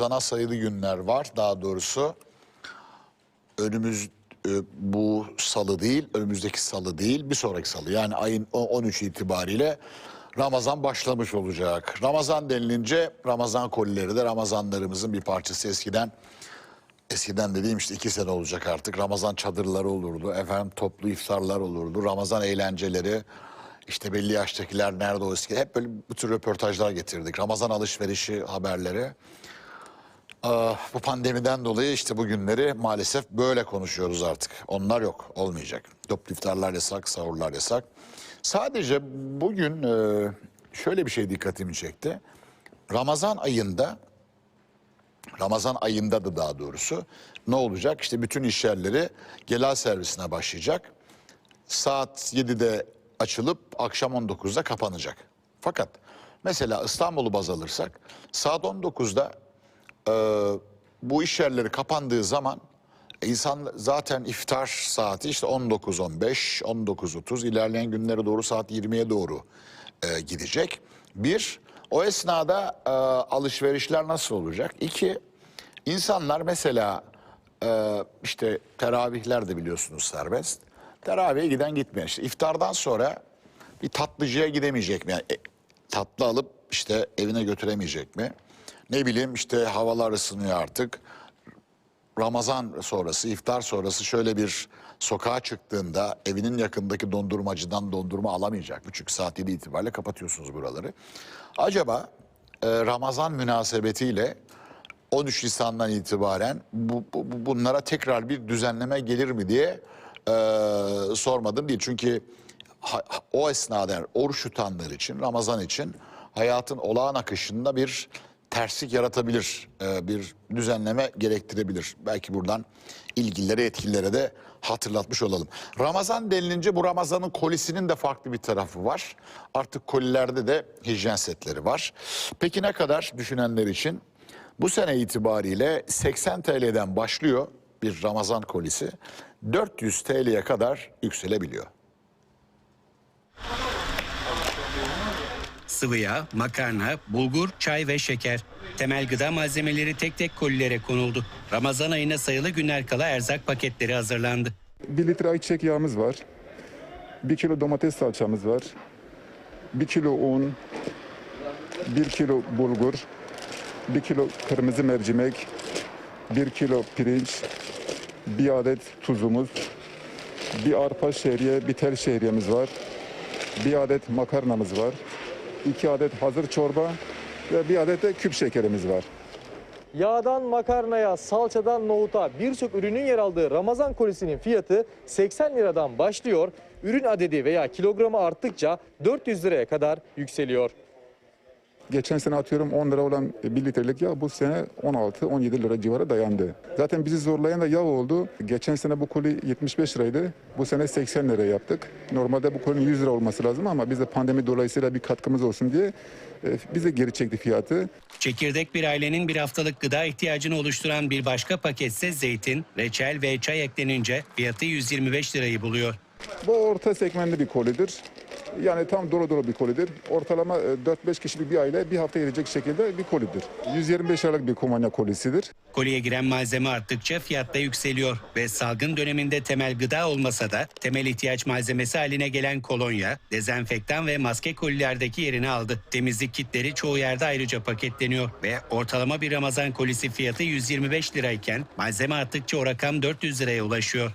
Ramazan'a sayılı günler var. Daha doğrusu önümüz e, bu salı değil, önümüzdeki salı değil, bir sonraki salı. Yani ayın o- 13 itibariyle Ramazan başlamış olacak. Ramazan denilince Ramazan kolileri de Ramazanlarımızın bir parçası eskiden. Eskiden dediğim işte iki sene olacak artık. Ramazan çadırları olurdu. Efendim toplu iftarlar olurdu. Ramazan eğlenceleri. işte belli yaştakiler nerede o eski. Hep böyle bu tür röportajlar getirdik. Ramazan alışverişi haberleri. Ah, bu pandemiden dolayı işte bu günleri maalesef böyle konuşuyoruz artık. Onlar yok, olmayacak. Toplu iftarlar yasak, sahurlar yasak. Sadece bugün e, şöyle bir şey dikkatimi çekti. Ramazan ayında, Ramazan ayında da daha doğrusu ne olacak? İşte bütün iş yerleri gela servisine başlayacak. Saat 7'de açılıp akşam 19'da kapanacak. Fakat mesela İstanbul'u baz alırsak saat 19'da e, bu iş yerleri kapandığı zaman insan zaten iftar saati işte 19.15, 19.30 ilerleyen günlere doğru saat 20'ye doğru e, gidecek. Bir, o esnada e, alışverişler nasıl olacak? İki, insanlar mesela e, işte teravihler de biliyorsunuz serbest. Teravihe giden gitmeyen işte iftardan sonra bir tatlıcıya gidemeyecek mi? Yani, e, tatlı alıp işte evine götüremeyecek mi? Ne bileyim işte havalar ısınıyor artık. Ramazan sonrası, iftar sonrası şöyle bir sokağa çıktığında evinin yakındaki dondurmacıdan dondurma alamayacak? Çünkü saat 7 itibariyle kapatıyorsunuz buraları. Acaba e, Ramazan münasebetiyle 13 Nisan'dan itibaren bu, bu- bu- bunlara tekrar bir düzenleme gelir mi diye e, sormadım değil. Çünkü ha- o esnada oruç tutanlar için, Ramazan için hayatın olağan akışında bir terslik yaratabilir, e, bir düzenleme gerektirebilir. Belki buradan ilgililere, yetkililere de hatırlatmış olalım. Ramazan denilince bu Ramazan'ın kolisinin de farklı bir tarafı var. Artık kolilerde de hijyen setleri var. Peki ne kadar düşünenler için? Bu sene itibariyle 80 TL'den başlıyor bir Ramazan kolisi. 400 TL'ye kadar yükselebiliyor. Sıvı yağ, makarna, bulgur, çay ve şeker. Temel gıda malzemeleri tek tek kolilere konuldu. Ramazan ayına sayılı günler kala erzak paketleri hazırlandı. 1 litre ayçiçek yağımız var. 1 kilo domates salçamız var. 1 kilo un. 1 kilo bulgur. 1 kilo kırmızı mercimek. 1 kilo pirinç. 1 adet tuzumuz. Bir arpa şehriye, bir tel şehriyemiz var. Bir adet makarnamız var. 2 adet hazır çorba ve bir adet de küp şekerimiz var. Yağdan makarnaya, salçadan nohuta birçok ürünün yer aldığı Ramazan kolisinin fiyatı 80 liradan başlıyor. Ürün adedi veya kilogramı arttıkça 400 liraya kadar yükseliyor. Geçen sene atıyorum 10 lira olan 1 litrelik yağ bu sene 16-17 lira civarı dayandı. Zaten bizi zorlayan da yağ oldu. Geçen sene bu koli 75 liraydı. Bu sene 80 liraya yaptık. Normalde bu kolinin 100 lira olması lazım ama biz de pandemi dolayısıyla bir katkımız olsun diye e, bize geri çekti fiyatı. Çekirdek bir ailenin bir haftalık gıda ihtiyacını oluşturan bir başka paketse zeytin, reçel ve çay eklenince fiyatı 125 lirayı buluyor. Bu orta segmentli bir kolidir. Yani tam dolu dolu bir kolidir. Ortalama e, 4-5 kişilik bir aile bir hafta yiyecek şekilde bir kolidir. 125 liralık bir kumanya kolisidir. Koliye giren malzeme arttıkça fiyat da yükseliyor ve salgın döneminde temel gıda olmasa da temel ihtiyaç malzemesi haline gelen kolonya, dezenfektan ve maske kolilerdeki yerini aldı. Temizlik kitleri çoğu yerde ayrıca paketleniyor ve ortalama bir Ramazan kolisi fiyatı 125 lirayken malzeme arttıkça o rakam 400 liraya ulaşıyor.